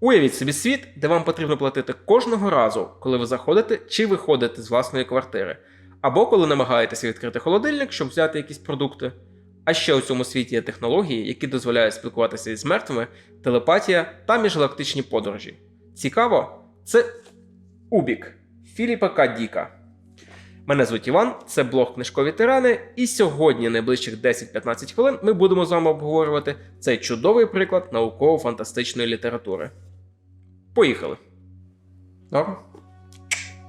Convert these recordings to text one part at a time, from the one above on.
Уявіть собі світ, де вам потрібно платити кожного разу, коли ви заходите чи виходите з власної квартири, або коли намагаєтеся відкрити холодильник, щоб взяти якісь продукти. А ще у цьому світі є технології, які дозволяють спілкуватися із мертвими, телепатія та міжгалактичні подорожі. Цікаво, це Убік Філіпа К. Діка. Мене звуть Іван, це блог Книжкові тирани, і сьогодні, найближчих 10-15 хвилин, ми будемо з вами обговорювати цей чудовий приклад науково-фантастичної літератури. Поїхали. Добре.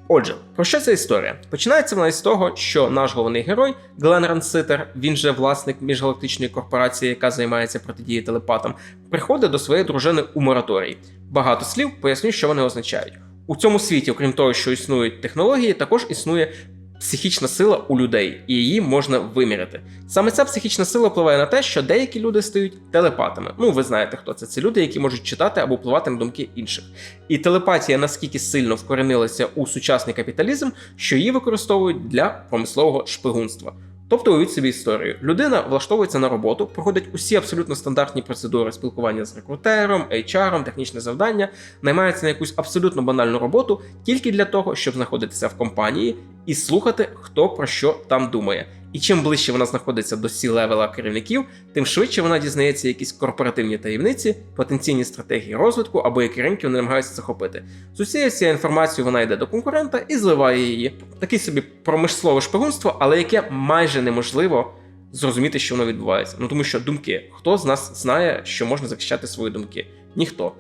Отже, про що ця історія? Починається вона із того, що наш головний герой Глен Ранситер, він же власник міжгалактичної корпорації, яка займається протидією телепатам, приходить до своєї дружини у мораторій. Багато слів поясню, що вони означають. У цьому світі, окрім того, що існують технології, також існує психічна сила у людей, і її можна виміряти. Саме ця психічна сила впливає на те, що деякі люди стають телепатами. Ну, ви знаєте, хто це. Це люди, які можуть читати або впливати на думки інших. І телепатія наскільки сильно вкоренилася у сучасний капіталізм, що її використовують для промислового шпигунства. Тобто уявіть собі історію. Людина влаштовується на роботу, проходить усі абсолютно стандартні процедури спілкування з рекрутером, HR, технічне завдання, наймається на якусь абсолютно банальну роботу тільки для того, щоб знаходитися в компанії і слухати, хто про що там думає. І чим ближче вона знаходиться до сі левела керівників, тим швидше вона дізнається якісь корпоративні таємниці, потенційні стратегії розвитку або які ринки вони намагаються захопити. З усією цією інформацією вона йде до конкурента і зливає її. Такий собі промислове шпигунство, але яке майже неможливо зрозуміти, що воно відбувається. Ну тому що думки, хто з нас знає, що можна захищати свої думки? Ніхто.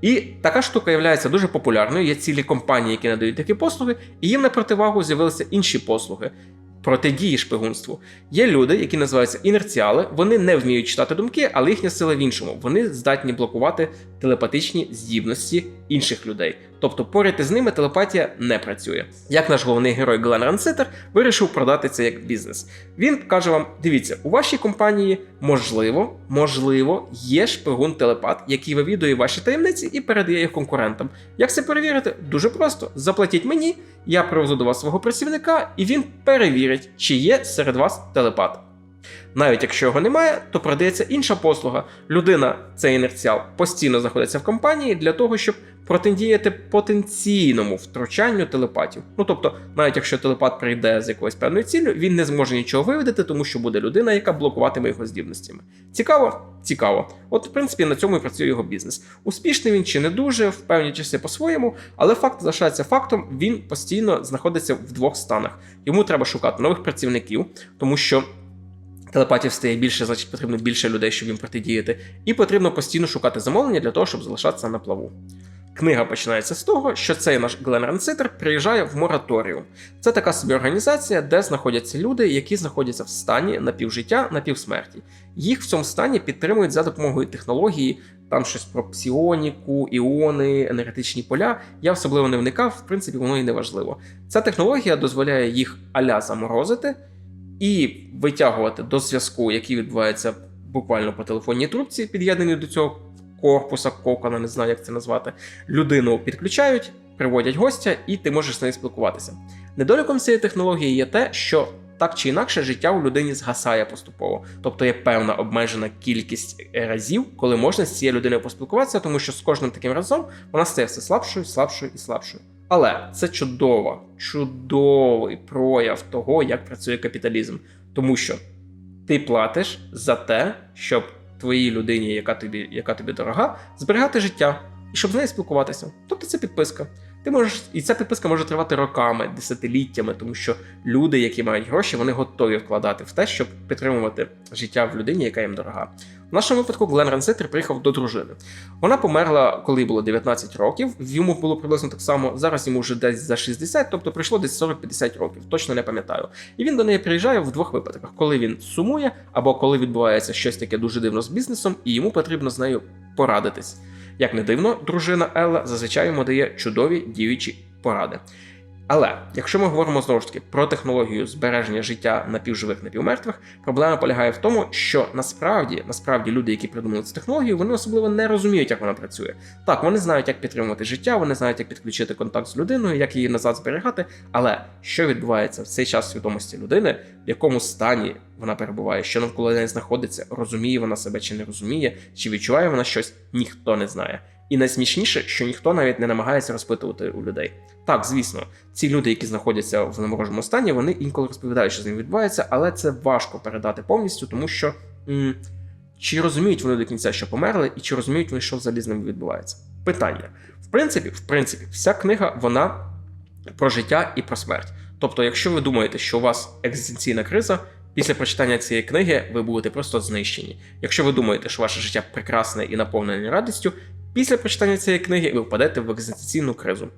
І така штука є дуже популярною. Є цілі компанії, які надають такі послуги, і їм на противагу з'явилися інші послуги протидії шпигунству. Є люди, які називаються інерціали, вони не вміють читати думки, але їхня сила в іншому. Вони здатні блокувати телепатичні здібності інших людей. Тобто поряд із ними телепатія не працює. Як наш головний герой Глен Ранситер вирішив продати це як бізнес. Він каже вам: дивіться, у вашій компанії можливо, можливо, є шпигун телепат, який вивідує ваші таємниці і передає їх конкурентам. Як це перевірити? Дуже просто: заплатіть мені, я привезу до вас свого працівника, і він перевірить, чи є серед вас телепат. Навіть якщо його немає, то продається інша послуга. Людина, цей інерціал, постійно знаходиться в компанії для того, щоб протидіяти потенційному втручанню телепатів. Ну тобто, навіть якщо телепат прийде з якоюсь певною ціллю, він не зможе нічого виведати, тому що буде людина, яка блокуватиме його здібностями. Цікаво? Цікаво. От, в принципі, на цьому і працює його бізнес. Успішний він чи не дуже, в певні часи по-своєму, але факт залишається фактом, він постійно знаходиться в двох станах. Йому треба шукати нових працівників, тому що. Телепатів стає більше, значить потрібно більше людей, щоб їм протидіяти, і потрібно постійно шукати замовлення для того, щоб залишатися на плаву. Книга починається з того, що цей наш Глен Ранситер приїжджає в мораторіум. Це така собі організація, де знаходяться люди, які знаходяться в стані напівжиття, напівсмерті. Їх в цьому стані підтримують за допомогою технології, там щось про псіоніку, іони, енергетичні поля. Я особливо не вникав, в принципі, воно і не важливо. Ця технологія дозволяє їх аля заморозити і витягувати до зв'язку, який відбувається буквально по телефонній трубці, під'єднаний до цього корпуса, кокона, не знаю, як це назвати. Людину підключають, приводять гостя, і ти можеш з нею спілкуватися. Недоліком цієї технології є те, що так чи інакше життя у людині згасає поступово, тобто є певна обмежена кількість разів, коли можна з цією людиною поспілкуватися, тому що з кожним таким разом вона стає все слабшою, слабшою і слабшою. Але це чудово, чудовий прояв того, як працює капіталізм, тому що ти платиш за те, щоб твоїй людині, яка тобі, яка тобі дорога, зберігати життя і щоб з нею спілкуватися. Тобто це підписка. Ти можеш, і ця підписка може тривати роками, десятиліттями, тому що люди, які мають гроші, вони готові вкладати в те, щоб підтримувати життя в людині, яка їм дорога. В нашому випадку Глен Ранситер приїхав до дружини. Вона померла, коли було 19 років. Йому було приблизно так само. Зараз йому вже десь за 60, тобто прийшло десь 40-50 років, точно не пам'ятаю. І він до неї приїжджає в двох випадках: коли він сумує, або коли відбувається щось таке дуже дивно з бізнесом, і йому потрібно з нею порадитись. Як не дивно, дружина Елла зазвичай йому дає чудові діючі поради. Але якщо ми говоримо знову ж таки про технологію збереження життя напівживих напівмертвих, проблема полягає в тому, що насправді насправді люди, які придумали цю технологію, вони особливо не розуміють, як вона працює. Так, вони знають, як підтримувати життя, вони знають, як підключити контакт з людиною, як її назад зберігати. Але що відбувається в цей час свідомості людини, в якому стані вона перебуває, що навколо неї знаходиться, розуміє вона себе чи не розуміє, чи відчуває вона щось, ніхто не знає. І найсмішніше, що ніхто навіть не намагається розпитувати у людей. Так, звісно, ці люди, які знаходяться в замороженому стані, вони інколи розповідають, що з ним відбувається, але це важко передати повністю, тому що м- чи розуміють вони до кінця, що померли, і чи розуміють вони, що взагалі з ними відбувається? Питання. В принципі, в принципі, вся книга вона про життя і про смерть. Тобто, якщо ви думаєте, що у вас екзистенційна криза, після прочитання цієї книги ви будете просто знищені. Якщо ви думаєте, що ваше життя прекрасне і наповнене радістю, після прочитання цієї книги ви впадете в екзистенційну кризу.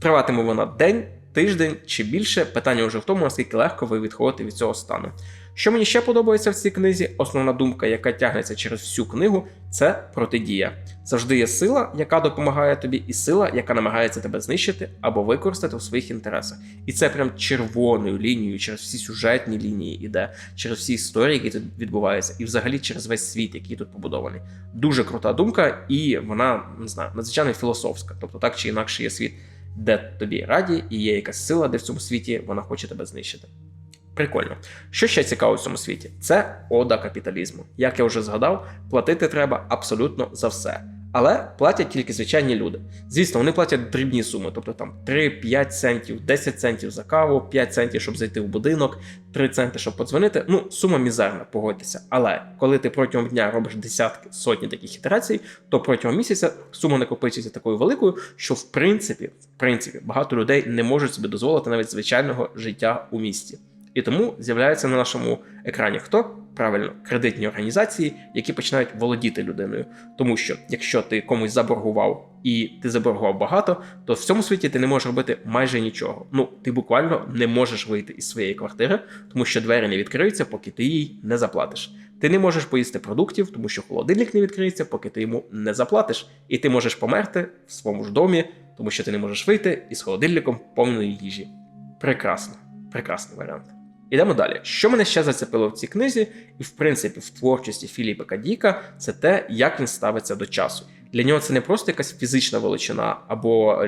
Триватиме вона день, тиждень чи більше. Питання вже в тому, наскільки легко ви відходите від цього стану. Що мені ще подобається в цій книзі, основна думка, яка тягнеться через всю книгу, це протидія. Завжди є сила, яка допомагає тобі, і сила, яка намагається тебе знищити або використати у своїх інтересах. І це прям червоною лінією через всі сюжетні лінії іде, через всі історії, які тут відбуваються, і взагалі через весь світ, який тут побудований. Дуже крута думка, і вона не знаю, надзвичайно філософська. Тобто, так чи інакше є світ, де тобі раді, і є якась сила, де в цьому світі вона хоче тебе знищити. Прикольно. Що ще цікаво в цьому світі? Це ода капіталізму. Як я вже згадав, платити треба абсолютно за все. Але платять тільки звичайні люди. Звісно, вони платять дрібні суми, тобто там 3-5 центів, 10 центів за каву, 5 центів, щоб зайти в будинок, 3 центи, щоб подзвонити. Ну, сума мізерна, погодьтеся. Але коли ти протягом дня робиш десятки сотні таких ітерацій, то протягом місяця сума накопичується такою великою, що в принципі, в принципі, багато людей не можуть собі дозволити навіть звичайного життя у місті. І тому з'являється на нашому екрані хто? Правильно, кредитні організації, які починають володіти людиною. Тому що якщо ти комусь заборгував і ти заборгував багато, то в цьому світі ти не можеш робити майже нічого. Ну, ти буквально не можеш вийти із своєї квартири, тому що двері не відкриються, поки ти їй не заплатиш. Ти не можеш поїсти продуктів, тому що холодильник не відкриється, поки ти йому не заплатиш. І ти можеш померти в своєму ж домі, тому що ти не можеш вийти із холодильником повної їжі. Прекрасно, прекрасний варіант. Ідемо далі. Що мене ще зацепило в цій книзі, і в принципі в творчості Філіпа Кадіка, це те, як він ставиться до часу. Для нього це не просто якась фізична величина або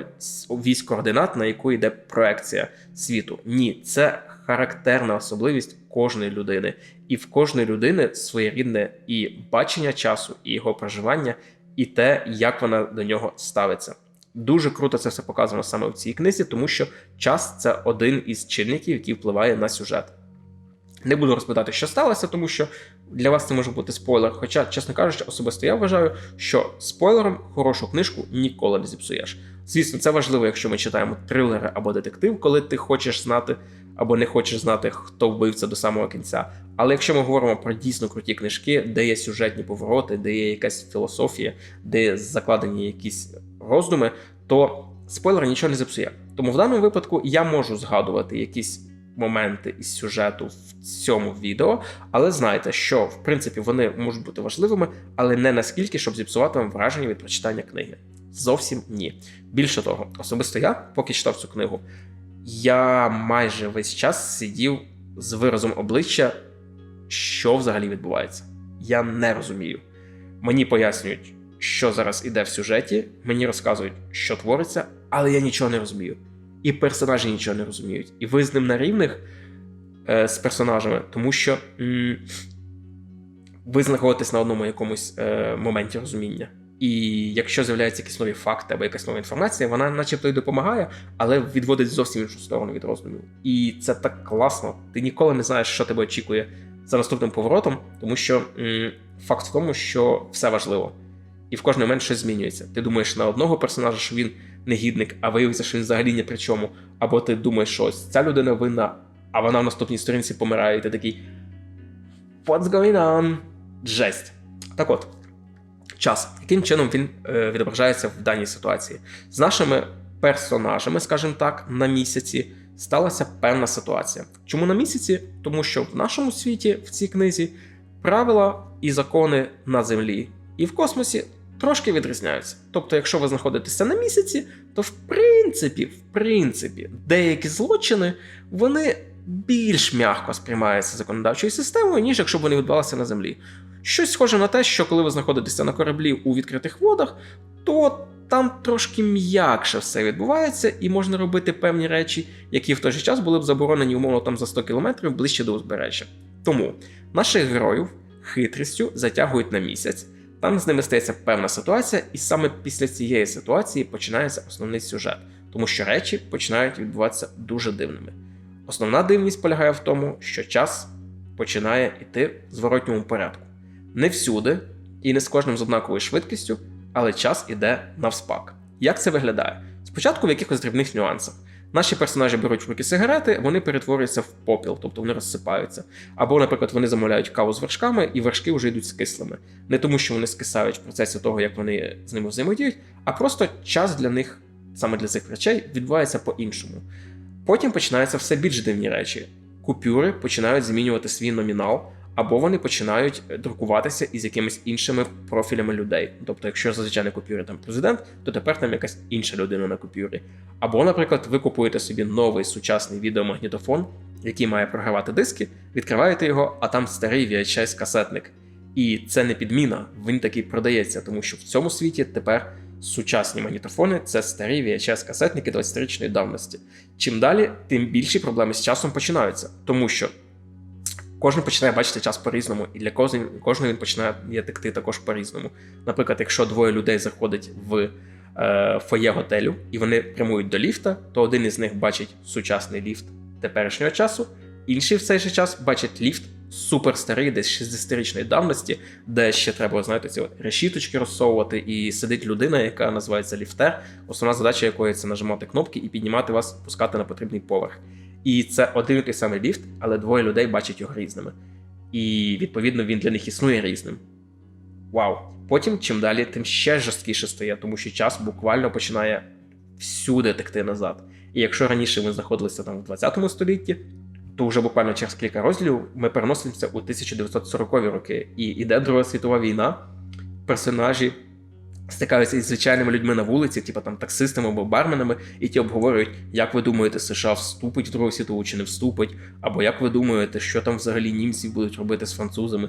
вісь координат, на яку йде проекція світу. Ні, це характерна особливість кожної людини, і в кожної людини своєрідне і бачення часу, і його проживання, і те, як вона до нього ставиться. Дуже круто це все показано саме в цій книзі, тому що час це один із чинників, який впливає на сюжет. Не буду розповідати, що сталося, тому що для вас це може бути спойлер. Хоча, чесно кажучи, особисто я вважаю, що спойлером хорошу книжку ніколи не зіпсуєш. Звісно, це важливо, якщо ми читаємо трилери або детектив, коли ти хочеш знати або не хочеш знати, хто вбивця до самого кінця. Але якщо ми говоримо про дійсно круті книжки, де є сюжетні повороти, де є якась філософія, де закладені якісь роздуми, то спойлер нічого не зіпсує. Тому в даному випадку я можу згадувати якісь моменти із сюжету в цьому відео, але знайте, що в принципі вони можуть бути важливими, але не наскільки, щоб зіпсувати вам враження від прочитання книги. Зовсім ні. Більше того, особисто я, поки читав цю книгу, я майже весь час сидів з виразом обличчя, що взагалі відбувається. Я не розумію. Мені пояснюють, що зараз іде в сюжеті, мені розказують, що твориться, але я нічого не розумію. І персонажі нічого не розуміють. І ви з ним на рівних е, з персонажами, тому що м- ви знаходитесь на одному якомусь е, моменті розуміння. І якщо з'являються якісь нові факти або якась нова інформація, вона начебто й допомагає, але відводить зовсім іншу сторону від роздумів. І це так класно. Ти ніколи не знаєш, що тебе очікує за наступним поворотом, тому що м- факт в тому, що все важливо. І в кожний момент щось змінюється. Ти думаєш на одного персонажа, що він негідник, а виявиться, що він взагалі ні при чому. Або ти думаєш, що ось ця людина винна, а вона в наступній сторінці помирає, і ти такий. What's going on? Жесть. Так от, час, яким чином він е, відображається в даній ситуації. З нашими персонажами, скажімо так, на місяці сталася певна ситуація. Чому на місяці? Тому що в нашому світі, в цій книзі, правила і закони на землі і в космосі трошки відрізняються. Тобто, якщо ви знаходитеся на місяці, то в принципі, в принципі, деякі злочини вони більш м'яко сприймаються законодавчою системою, ніж якщо б вони відбувалися на землі. Щось схоже на те, що коли ви знаходитеся на кораблі у відкритих водах, то там трошки м'якше все відбувається, і можна робити певні речі, які в той же час були б заборонені, умовно, там за 100 кілометрів ближче до узбережжя. Тому наших героїв хитрістю затягують на місяць, Там з ними стається певна ситуація, і саме після цієї ситуації починається основний сюжет, тому що речі починають відбуватися дуже дивними. Основна дивність полягає в тому, що час починає йти в зворотньому порядку. Не всюди і не з кожним з однаковою швидкістю, але час іде навспак. Як це виглядає? Спочатку в якихось дрібних нюансах. Наші персонажі беруть в руки сигарети, вони перетворюються в попіл, тобто вони розсипаються. Або, наприклад, вони замовляють каву з вершками, і вершки вже йдуть з кислими. Не тому, що вони скисають в процесі того, як вони з ними взаємодіють, а просто час для них, саме для цих речей, відбувається по-іншому. Потім починаються все більш дивні речі. Купюри починають змінювати свій номінал, або вони починають друкуватися із якимись іншими профілями людей. Тобто, якщо зазвичай на купюрі там президент, то тепер там якась інша людина на купюрі. Або, наприклад, ви купуєте собі новий сучасний відеомагнітофон, який має програвати диски, відкриваєте його, а там старий VHS касетник. І це не підміна, він такий продається, тому що в цьому світі тепер сучасні магнітофони це старі VHS-касетники 20-річної давності. Чим далі, тим більші проблеми з часом починаються, тому що кожен починає бачити час по-різному, і для кожного він починає текти також по-різному. Наприклад, якщо двоє людей заходять в е, фоє готелю і вони прямують до ліфта, то один із них бачить сучасний ліфт теперішнього часу, інший в цей же час бачить ліфт супер старий, десь 60-річної давності, де ще треба знаєте, ці решіточки розсовувати, і сидить людина, яка називається ліфтер, основна задача якої це нажимати кнопки і піднімати вас, пускати на потрібний поверх. І це один і той самий ліфт, але двоє людей бачать його різними. І відповідно він для них існує різним. Вау! Потім, чим далі, тим ще жорсткіше стає, тому що час буквально починає всюди текти назад. І якщо раніше ми знаходилися там в 20 столітті, то вже буквально через кілька розділів ми переносимося у 1940-ві роки, і йде Друга світова війна. Персонажі стикаються із звичайними людьми на вулиці, типу там таксистами або барменами, і ті обговорюють, як ви думаєте, США вступить в Другу світову чи не вступить, або як ви думаєте, що там взагалі німці будуть робити з французами.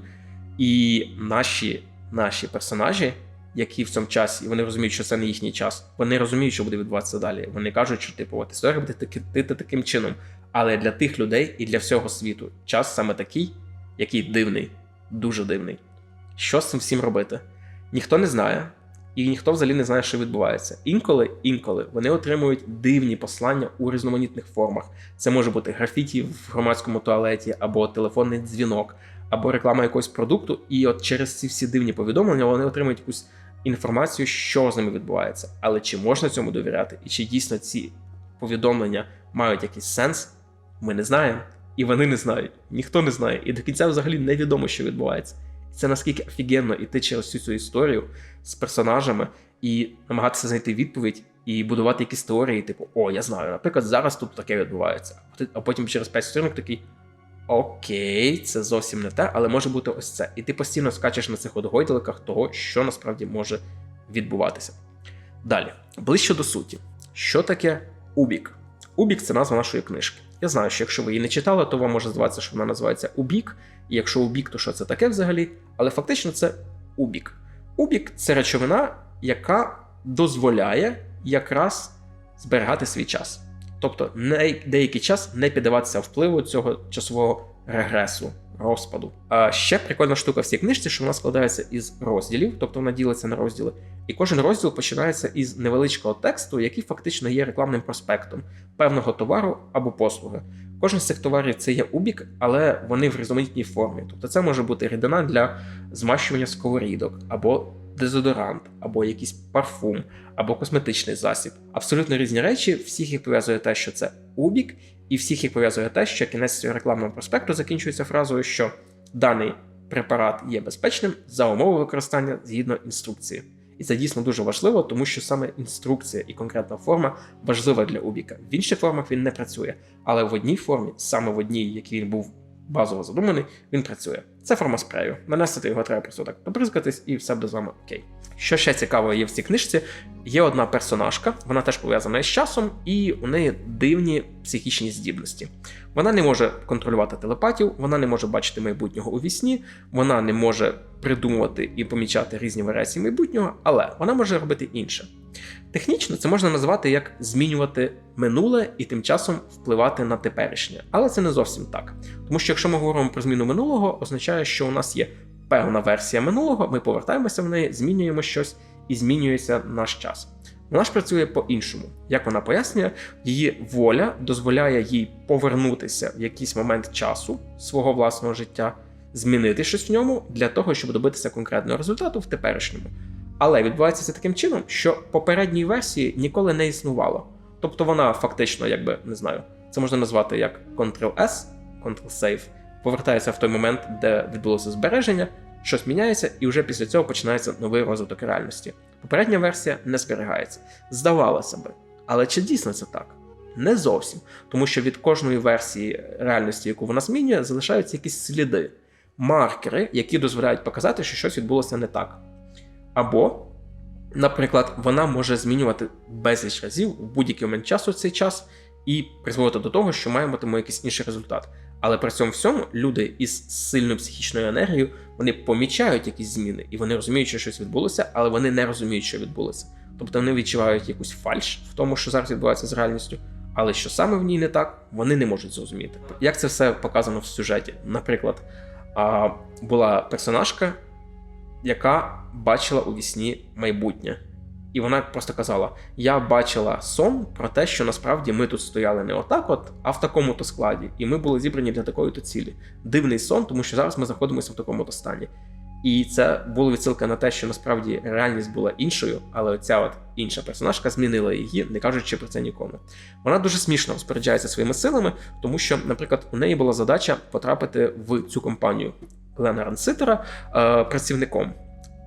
І наші, наші персонажі. Які в цьому часі, вони розуміють, що це не їхній час. Вони розуміють, що буде відбуватися далі. Вони кажуть, що типу, от історія буде таки таким чином. Але для тих людей і для всього світу час саме такий, який дивний, дуже дивний. Що з цим всім робити? Ніхто не знає, і ніхто взагалі не знає, що відбувається. Інколи, інколи вони отримують дивні послання у різноманітних формах. Це може бути графіті в громадському туалеті, або телефонний дзвінок, або реклама якогось продукту. І от через ці всі дивні повідомлення вони отримують якусь інформацію, що з ними відбувається. Але чи можна цьому довіряти, і чи дійсно ці повідомлення мають якийсь сенс? Ми не знаємо, і вони не знають, ніхто не знає, і до кінця взагалі невідомо, що відбувається. Це наскільки офігенно іти через всю цю історію з персонажами і намагатися знайти відповідь і будувати якісь теорії, типу, о, я знаю, наприклад, зараз тут таке відбувається. А потім через 5 сторінок такий. Окей, це зовсім не те, але може бути ось це. І ти постійно скачеш на цих от того, що насправді може відбуватися. Далі, ближче до суті, що таке Убік? Убік це назва нашої книжки. Я знаю, що якщо ви її не читали, то вам може здаватися, що вона називається Убік. І якщо Убік, то що це таке взагалі? Але фактично це Убік. Убік це речовина, яка дозволяє якраз зберігати свій час. Тобто деякий час не піддаватися впливу цього часового регресу, розпаду. А ще прикольна штука в цій книжці, що вона складається із розділів, тобто вона ділиться на розділи. І кожен розділ починається із невеличкого тексту, який фактично є рекламним проспектом певного товару або послуги. Кожен з цих товарів це є убік, але вони в різноманітній формі. Тобто це може бути рідина для змащування сковорідок, або дезодорант, або якийсь парфум, або косметичний засіб. Абсолютно різні речі, всіх їх пов'язує те, що це убік, і всіх їх пов'язує те, що кінець рекламного проспекту закінчується фразою, що даний препарат є безпечним за умови використання згідно інструкції. І це дійсно дуже важливо, тому що саме інструкція і конкретна форма важлива для Убіка. В інших формах він не працює, але в одній формі, саме в одній, якій він був базово задуманий, він працює. Це форма спрею. Нанести його треба просто так побризкатись, і все буде з вами окей. Що ще цікаво є в цій книжці, є одна персонажка, вона теж пов'язана з часом, і у неї дивні психічні здібності. Вона не може контролювати телепатів, вона не може бачити майбутнього у вісні, вона не може придумувати і помічати різні варіації майбутнього, але вона може робити інше. Технічно це можна назвати як змінювати минуле і тим часом впливати на теперішнє. Але це не зовсім так. Тому що якщо ми говоримо про зміну минулого, означає, що у нас є певна версія минулого, ми повертаємося в неї, змінюємо щось і змінюється наш час. Вона ж працює по-іншому. Як вона пояснює, її воля дозволяє їй повернутися в якийсь момент часу свого власного життя, змінити щось в ньому для того, щоб добитися конкретного результату в теперішньому. Але відбувається це таким чином, що попередньої версії ніколи не існувало. Тобто вона фактично, якби не знаю, це можна назвати як Ctrl-S, Ctrl-Save, повертається в той момент, де відбулося збереження, щось міняється, і вже після цього починається новий розвиток реальності. Попередня версія не зберігається. Здавалося би. Але чи дійсно це так? Не зовсім. Тому що від кожної версії реальності, яку вона змінює, залишаються якісь сліди, маркери, які дозволяють показати, що щось відбулося не так. Або, наприклад, вона може змінювати безліч разів в будь-який момент часу цей час і призводити до того, що маємо якийсь інший результат. Але при цьому всьому люди із сильною психічною енергією вони помічають якісь зміни, і вони розуміють, що щось відбулося, але вони не розуміють, що відбулося. Тобто вони відчувають якусь фальш в тому, що зараз відбувається з реальністю, але що саме в ній не так, вони не можуть зрозуміти. Як це все показано в сюжеті? Наприклад, була персонажка, яка бачила у вісні майбутнє. І вона просто казала: Я бачила сон про те, що насправді ми тут стояли не отак, от, а в такому-то складі, і ми були зібрані для такої-то цілі. Дивний сон, тому що зараз ми знаходимося в такому-то стані. І це було відсилка на те, що насправді реальність була іншою, але ця от інша персонажка змінила її, не кажучи про це нікому. Вона дуже смішно розпоряджається своїми силами, тому що, наприклад, у неї була задача потрапити в цю компанію Лена Ранситера е, працівником.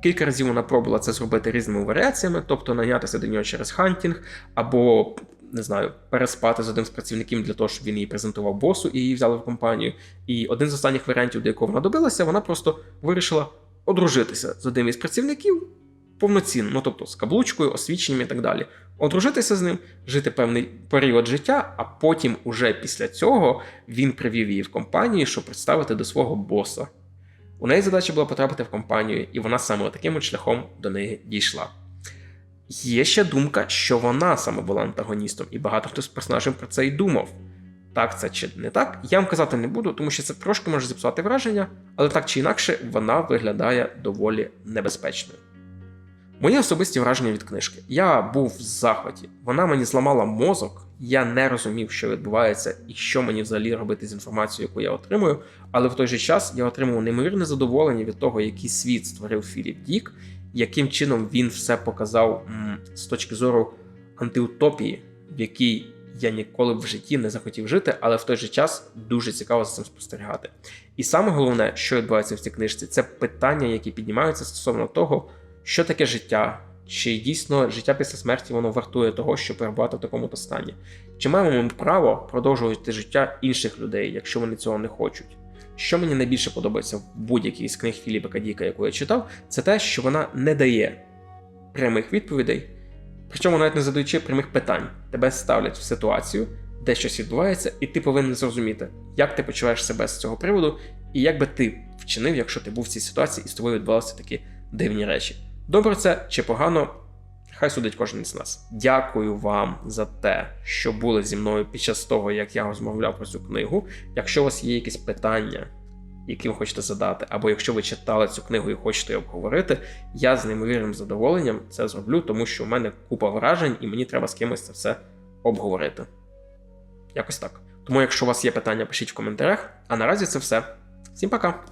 Кілька разів вона пробувала це зробити різними варіаціями, тобто нанятися до нього через хантінг, або не знаю, переспати з одним з працівників для того, щоб він її презентував босу і її взяли в компанію. І один з останніх варіантів, до якого вона добилася, вона просто вирішила одружитися з одним із працівників повноцінно, ну тобто з каблучкою, освіченням і так далі. Одружитися з ним, жити певний період життя, а потім, уже після цього, він привів її в компанію, щоб представити до свого боса. У неї задача була потрапити в компанію, і вона саме таким шляхом до неї дійшла. Є ще думка, що вона саме була антагоністом, і багато хто з персонажів про це й думав. Так це чи не так, я вам казати не буду, тому що це трошки може зіпсувати враження, але так чи інакше вона виглядає доволі небезпечною. Мої особисті враження від книжки. Я був в захваті. Вона мені зламала мозок, я не розумів, що відбувається і що мені взагалі робити з інформацією, яку я отримую. Але в той же час я отримав неймовірне задоволення від того, який світ створив Філіп Дік, яким чином він все показав м, з точки зору антиутопії, в якій я ніколи в житті не захотів жити, але в той же час дуже цікаво за цим спостерігати. І саме головне, що відбувається в цій книжці, це питання, які піднімаються стосовно того, що таке життя. Чи дійсно життя після смерті воно вартує того, щоб перебувати в такому то стані? Чи маємо ми право продовжувати життя інших людей, якщо вони цього не хочуть? Що мені найбільше подобається в будь-якій з книг Філіпа Кадіка, яку я читав, це те, що вона не дає прямих відповідей, причому навіть не задаючи прямих питань, тебе ставлять в ситуацію, де щось відбувається, і ти повинен зрозуміти, як ти почуваєш себе з цього приводу, і як би ти вчинив, якщо ти був в цій ситуації і з тобою відбувалися такі дивні речі. Добре це чи погано, хай судить кожен із нас. Дякую вам за те, що були зі мною під час того, як я розмовляв про цю книгу. Якщо у вас є якісь питання, які ви хочете задати, або якщо ви читали цю книгу і хочете її обговорити, я з неймовірним задоволенням це зроблю, тому що в мене купа вражень, і мені треба з кимось це все обговорити. Якось так. Тому, якщо у вас є питання, пишіть в коментарях. А наразі це все. Всім пока!